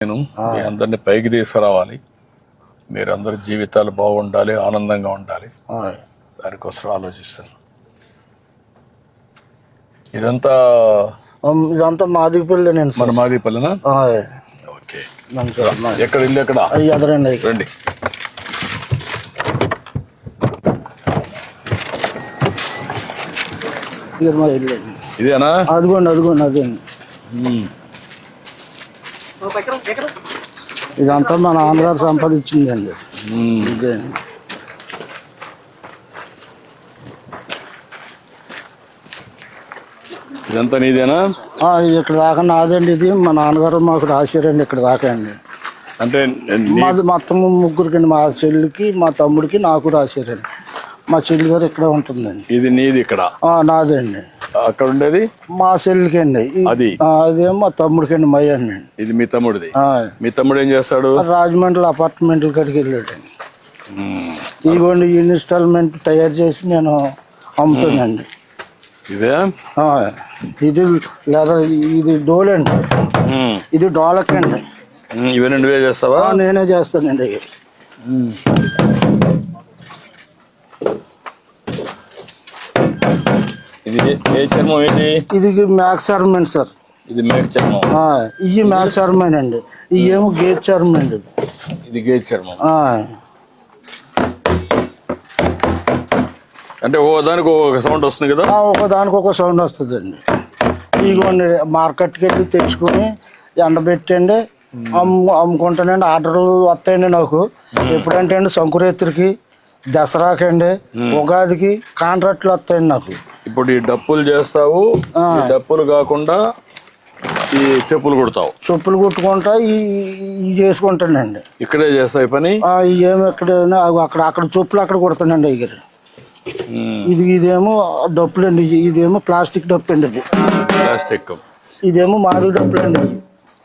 నేను మీ అందరిని పైకి తీసుకురావాలి. మీరందరి జీవితాలు బాగుండాలి ఆనందంగా ఉండాలి. దానికోసం ఆలోచిస్తాను. ఇదంతా ఇదంతా మాదిగపల్లి నేను మన మాదిపల్లినా ఓకే. ఎక్కడ ఇల్లు ఎక్కడ? ఎదరండి రండి. ఇదేనా? అదిగోండి అదిగోండి. ఉమ్. ఇదంతా మా నాన్నగారు సంపాదించిందండి. ఇదే. ఇదంతా నీదేనా? ఇక్కడ దాకా నాదండి ఇది. మా నాన్నగారు మాకు రాశారండి ఇక్కడ దాకా అండి. అంటే మాది మొత్తం ముగ్గురికి మా చెల్లికి మా తమ్ముడికి నాకు రాశారండి. మా చెల్లి గారు ఇక్కడ ఉంటుందండి. ఇది నీది ఇక్కడ? నాదండి. అక్కడ ఉండేది మా చెల్లికి అండి అది? అదేమో మా తమ్ముడికి అండి మయ్య అండి ఇది మీ తమ్ముడిది? మీ తమ్ముడు ఏం చేస్తాడు? రాజమండ్రి అపార్ట్మెంట్ల కాడికి వెళ్ళాడండి. ఉమ్. ఇదిగోండి ఇన్స్టాల్మెంట్ తయారు చేసి నేను అమ్ముతానండి ఇదే? ఇది లేదా ఇది డోల్ అండి ఉమ్. ఇది డోలక్ అండి ఇవన్నీ నువ్వే చేస్తావా? నేనే చేస్తానండి. ఇది ఏ చర్మం ఏంటి? ఇది మ్యాక్స్ చర్మన్ సార్. ఇది మేక చర్మం. ఆ, ఇవి మ్యాక్స్ చర్మన్ అండి. ఇవి ఏమో గేట్ చర్మన్ అండి ఇది. ఇది గేజ్ చర్మం. అంటే ఓ దానికి ఒక సౌండ్ వస్తుంది కదా? ఒక దానికి ఒక సౌండ్ వస్తుందండి. ఇదిగోండి మార్కెట్కి వెళ్ళి తెచ్చుకొని ఎండబెట్టండి అమ్ము అమ్ముకుంటానండి. ఆర్డర్లు వస్తాయండి నాకు. ఎప్పుడంటే అండి సంకురేత్రికి దసరాకండి ఉగాదికి కాంట్రాక్ట్లు వస్తాయండి నాకు. ఇప్పుడు ఈ డప్పులు చేస్తావు ఈ డప్పులు కాకుండా ఈ చెప్పులు కుడతావు. చెప్పులు కుట్టుకుంటా ఈ ఈ చేసుకుంటానండి. ఇక్కడే చేస్తావు ఈ పని? ఏమో ఎక్కడ అక్కడ అక్కడ చెప్పులు అక్కడ కుడతానండి ఉమ్, ఇది ఇదేమో డప్పులు అండి ఇదేమో ప్లాస్టిక్ డప్పు అండి ఇది. ప్లాస్టిక్. ఇదేమో మాది డప్పులు అండి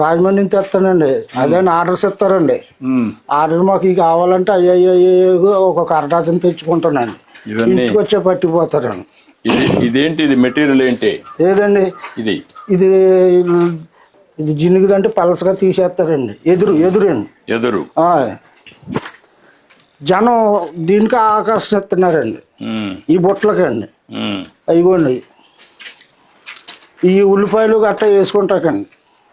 రాజమండ్రి నుంచి తెస్తానండి అదే ఆర్డర్స్ ఇస్తారండి. ఆర్డర్ మాకు ఇవి కావాలంటే అయ్యో ఒక్కొక్క అరడాచన తెచ్చుకుంటానండి. ఇంటికి వచ్చే పట్టిపోతారండి ఇది ఇదేంటి ఇది మెటీరియల్ ఏంటి? ఏదండి? ఇది. ఇది ఇది జినుగుదంటే పలసగా తీసేస్తారండి. ఎదురు ఎదురండి. ఎదురు. ఆ. జనం దీనికి ఆకర్షిస్తున్నారండి. ఈ బుట్టలకండి. ఉమ్. అయిగోండి ఈ ఉల్లిపాయలు గట్ట వేసుకుంటాకండి.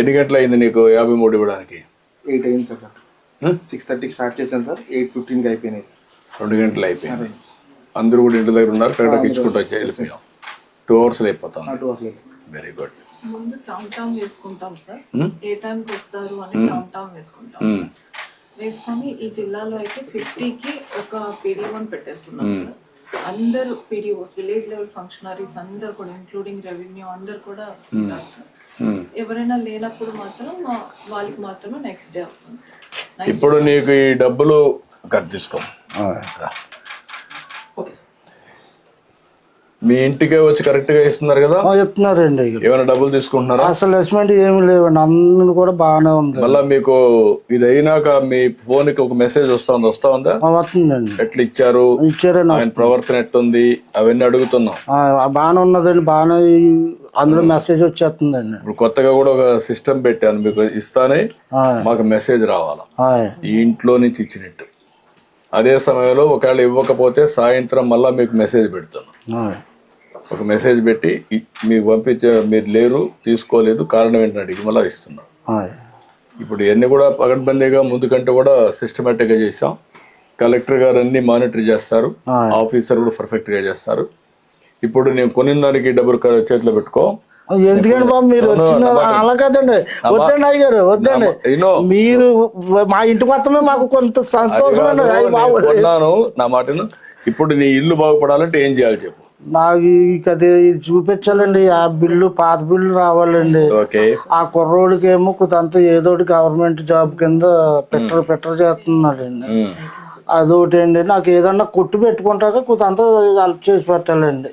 ఎన్ని గంటలు అయింది నీకు యాభై మూడు ఇవ్వడానికి? ఎయిట్ అయింది సార్? సిక్స్ థర్టీకి స్టార్ట్ చేశాను సార్. ఎయిట్ ఫిఫ్టీన్కి అయిపోయినాయి సార్. రెండు గంటలు అయిపోయింది అందరూ కూడా ఇంటి దగ్గర ఉన్నారు కరెక్ట్గా ఇచ్చుకుంటూ వచ్చి వెళ్ళిపోయాం. టూ అవర్స్లో అయిపోతాం వెరీ గుడ్ ముందు టౌన్ టౌన్ వేసుకుంటాం సార్. ఏ టైంకి వస్తారు అని టౌన్ టౌన్ వేసుకుంటాం సార్. వేసుకొని ఈ జిల్లాలో అయితే ఫిఫ్టీకి ఒక పీడీ వన్ పెట్టేసుకున్నాం సార్. అందరు పీడీఓస్ విలేజ్ లెవెల్ ఫంక్షనరీస్ అందరు కూడా ఇంక్లూడింగ్ రెవెన్యూ అందరు కూడా ఉంటారు సార్. ఎవరైనా లేనప్పుడు మాత్రం వాళ్ళకి మాత్రమే నెక్స్ట్ డే అవుతుంది సార్. ఇప్పుడు నీకు ఈ డబ్బులు కట్ తీసుకో. రా. ఓకే సార్ మీ ఇంటికే వచ్చి కరెక్ట్గా ఇస్తున్నారు కదా? ఆ, చెప్తున్నారండి. ఏమైనా డబ్బులు తీసుకుంటున్నారా? అసలు అసెస్మెంట్ ఏమి లేవండి. అందరూ కూడా బాగానే ఉంది. మళ్ళా మీకు ఇది అయినాక మీ ఫోన్కి ఒక మెసేజ్ వస్తుంది. వస్తా ఉందా? ఆ, వస్తుందండి. ఎట్లా ఇచ్చారు? ఇచ్చారండి ఆయన ప్రవర్తన ఎట్టుంది? అవన్నీ అడుగుతున్నాం. ఆ, బాగానే ఉన్నదండి. బాగానే అందులో మెసేజ్ వచ్చేస్తుందండి. ఇప్పుడు కొత్తగా కూడా ఒక సిస్టమ్ పెట్టాను మీకు ఇస్తానే మాకు మెసేజ్ రావాలా? ఈ ఇంట్లో నుంచి ఇచ్చినట్టు. అదే సమయంలో ఒకవేళ ఇవ్వకపోతే సాయంత్రం మళ్ళా మీకు మెసేజ్ పెడుతున్నాం ఆయ్, ఒక మెసేజ్ పెట్టి మీకు పంపించే మీరు లేరు తీసుకోలేదు కారణం ఏంటని అడిగి మళ్ళీ ఇస్తున్నాం. ఆయ్. ఇప్పుడు ఇవన్నీ కూడా పగడ్బందీగా ముందు కంటే కూడా సిస్టమేటిక్గా చేసాం కలెక్టర్ గారు అన్ని మానిటర్ చేస్తారు. ఆఫీసర్ కూడా పర్ఫెక్ట్గా చేస్తారు. ఇప్పుడు నేను కొనిన దానికి డబ్బులు చేతిలో పెట్టుకో. ఎందుకండి బాబు మీరు వచ్చిన అలా కదండి. వద్దండి అయ్యారు వద్దండి. మీరు మా ఇంటికి వస్తమే మాకు కొంత సంతోషమైన. కొన్నాను నా మాటను. ఇప్పుడు నీ ఇల్లు బాగుపడాలంటే ఏం చేయాలి చెప్పు. నాకు అది చూపించాలండి. ఆ బిల్లు పాత బిల్లు రావాలండి. ఓకే. ఆ కుర్రోడికి ఏమో కొంత ఏదో ఒకటి గవర్నమెంట్ జాబ్ కింద పెట్టరు పెట్టరు చేస్తున్నాడండి. అదొకటి అండి నాకు ఏదన్నా కొట్టు పెట్టుకుంటాక కొంత హెల్ప్ చేసి పెట్టాలండి.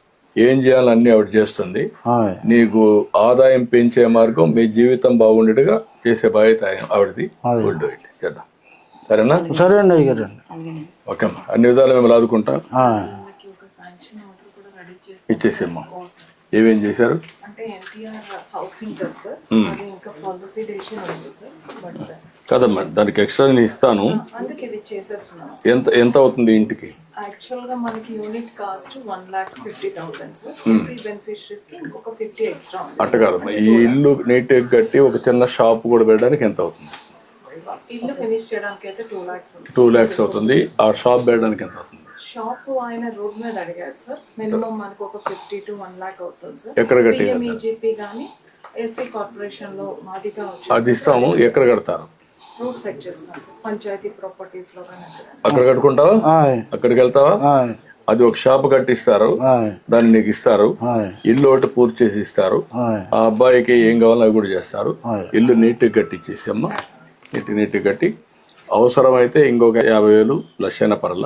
ఏం చేయాలన్నీ ఆవిడ చేస్తుంది. హాయ్. నీకు ఆదాయం పెంచే మార్గం మీ జీవితం బాగుండేట్టుగా చేసే బాధ్యత ఆవిడది. గుడ్ ఇట్ చేద్దాం. సరేనా? సరే అండి ఓకే అమ్మా. అన్ని విధాలు మేము లాదుకుంటాం. ఇచ్చేసేమ్మా. ఏమేం చేశారు? అంటే ఎన్టీఆర్ హౌసింగ్ కదా సార్. అది ఇంకా పాలసీ డెసిషన్ ఉంది సార్ బట్ కదమ్మా దానికి ఎక్స్ట్రా నేను ఇస్తాను. అందుకే ఇది చేసేస్తున్నాం ఎంత ఎంత అవుతుంది ఇంటికి? యాక్చువల్గా మనకి unit cost one lakh fifty thousand sir. EC బెనిఫిషరీస్కి ఇంకొక ఫిఫ్టీ ఎక్స్ట్రా ఉంది అట్ట కాదమ్మా ఈ ఇల్లు నీట్గా కట్టి ఒక చిన్న షాప్ కూడా పెట్టడానికి ఎంత అవుతుంది? ఇల్లు ఫినిష్ చేయడానికి అయితే టూ లాక్స్ ఉంది టూ ల్యాక్స్ అవుతుంది. ఆ షాప్ పెట్టడానికి ఎంత అవుతుంది? షాప్ ఆయన రోడ్ మీద అడిగారు సార్ మినిమం మనకు ఒక ఫిఫ్టీ టు వన్ లాక్ అవుతుంది సార్. ఎక్కడ కట్టి పిఎంఈజీపీ కానీ ఎస్సీ కార్పొరేషన్లో మాదిగా అది ఇస్తాము ఎక్కడ కడతారు? రూట్ సెట్ చేస్తాం సార్. పంచాయతీ ప్రాపర్టీస్లో కానీ అక్కడ కట్టుకుంటావా? అక్కడికి వెళ్తావా? అది ఒక షాప్ కట్టిస్తారు దాన్ని నీకు ఇస్తారు ఇల్లు ఒకటి పూర్తి చేసి ఇస్తారు. ఆ అబ్బాయికి ఏం కావాలో అవి కూడా చేస్తారు. ఇల్లు నీట్గా కట్టించేసి అమ్మ నీట్ నీట్గా కట్టి అవసరమైతే ఇంకొక యాభై వేలు లక్షణ పరల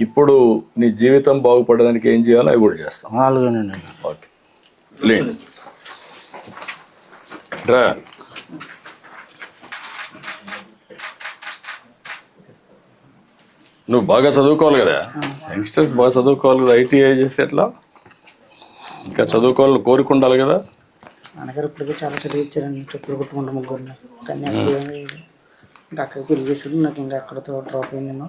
ఇప్పుడు నీ జీవితం బాగుపడడానికి ఏం చేయాలో అవి కూడా చేస్తాం. అలాగేనండి ఓకే. లేండి రా నువ్వు బాగా చదువుకోవాలి కదా? యంగ్స్టర్స్ బాగా చదువుకోవాలి కదా? ఐటీఐ చేస్తే ఎట్లా? ఇంకా చదువుకోవాలని కోరుకుండాలి కదా? నాన్నగారు ఇప్పటికే చాలా చదివించారండి చెప్పులు కొట్టుకుంటూ ముగ్గురిని. కానీ ఇంకా అక్కడికి పెళ్ళి చేసాడు నాకు ఇంకా అక్కడతో డ్రాప్ అయింది. నేను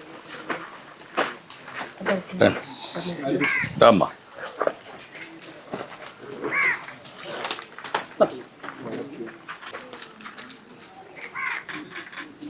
ஆமாம்